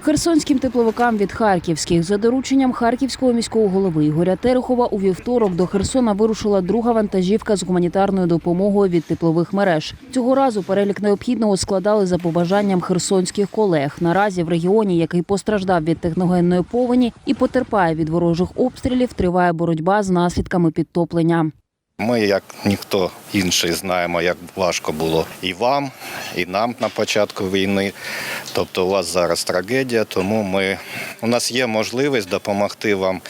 Херсонським тепловикам від харківських за дорученням харківського міського голови Ігоря Терехова у вівторок до Херсона вирушила друга вантажівка з гуманітарною допомогою від теплових мереж. Цього разу перелік необхідного складали за побажанням херсонських колег. Наразі в регіоні, який постраждав від техногенної повені і потерпає від ворожих обстрілів, триває боротьба з наслідками підтоплення. Ми, як ніхто інший, знаємо, як важко було і вам, і нам на початку війни. Тобто у вас зараз трагедія, тому ми, у нас є можливість допомогти вам,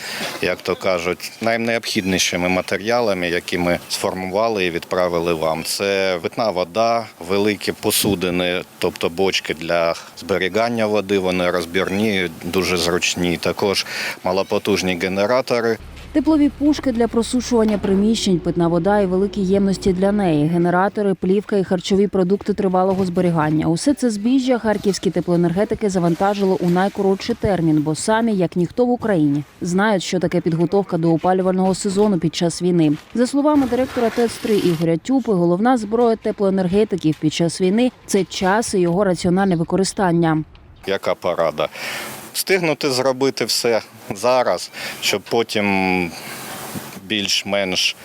як то кажуть, найнеобхіднішими матеріалами, які ми сформували і відправили вам. Це питна вода, великі посудини, тобто бочки для зберігання води, вони розбірні, дуже зручні. Також малопотужні генератори. Теплові пушки для просушування приміщень, питна вода і великі ємності для неї, генератори, плівка і харчові продукти тривалого зберігання. Усе це збіжжя харківські теплоенергетики завантажили у найкоротший термін, бо самі, як ніхто в Україні, знають, що таке підготовка до опалювального сезону під час війни. За словами директора ТЕЦ-3 Ігоря Тюпи, головна зброя теплоенергетиків під час війни це час і його раціональне використання. Яка порада? Встигнути зробити все зараз, щоб потім більш-менш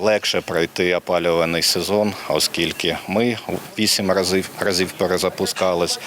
легше пройти опалюваний сезон, оскільки ми вісім разів разів перезапускались.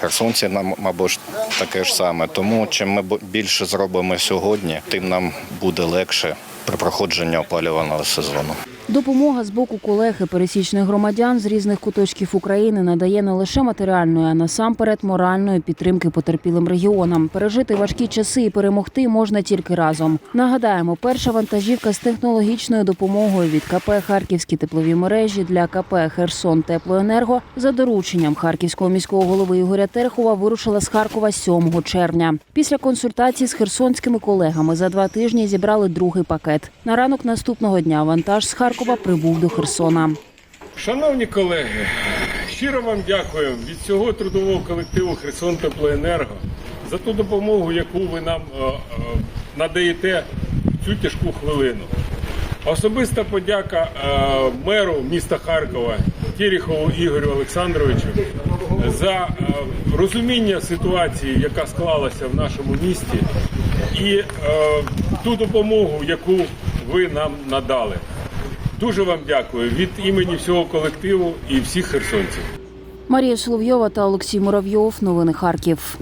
Херсонці нам, мабуть, таке ж саме. Тому чим ми більше зробимо сьогодні, тим нам буде легше при проходженні опалювального сезону. Допомога з боку колег і пересічних громадян з різних куточків України надає не лише матеріальної, а насамперед моральної підтримки потерпілим регіонам. Пережити важкі часи і перемогти можна тільки разом. Нагадаємо, перша вантажівка з технологічною допомогою від КП Харківські теплові мережі для КП Херсон Теплоенерго за дорученням харківського міського голови Ігоря Терехова вирушила з Харкова 7 червня. Після консультацій з херсонськими колегами за два тижні зібрали другий пакет. На ранок наступного дня вантаж з Харкова прибув до Херсона. Шановні колеги, щиро вам дякую від всього трудового колективу Херсон Теплоенерго за ту допомогу, яку ви нам е, е, надаєте в цю тяжку хвилину. Особиста подяка е, меру міста Харкова Терехову Ігорю Олександровичу за розуміння ситуації, яка склалася в нашому місті, і ту допомогу, яку ви нам надали. Дуже вам дякую від імені всього колективу і всіх херсонців. Марія Соловйова та Олексій Муравйов. Новини Харків.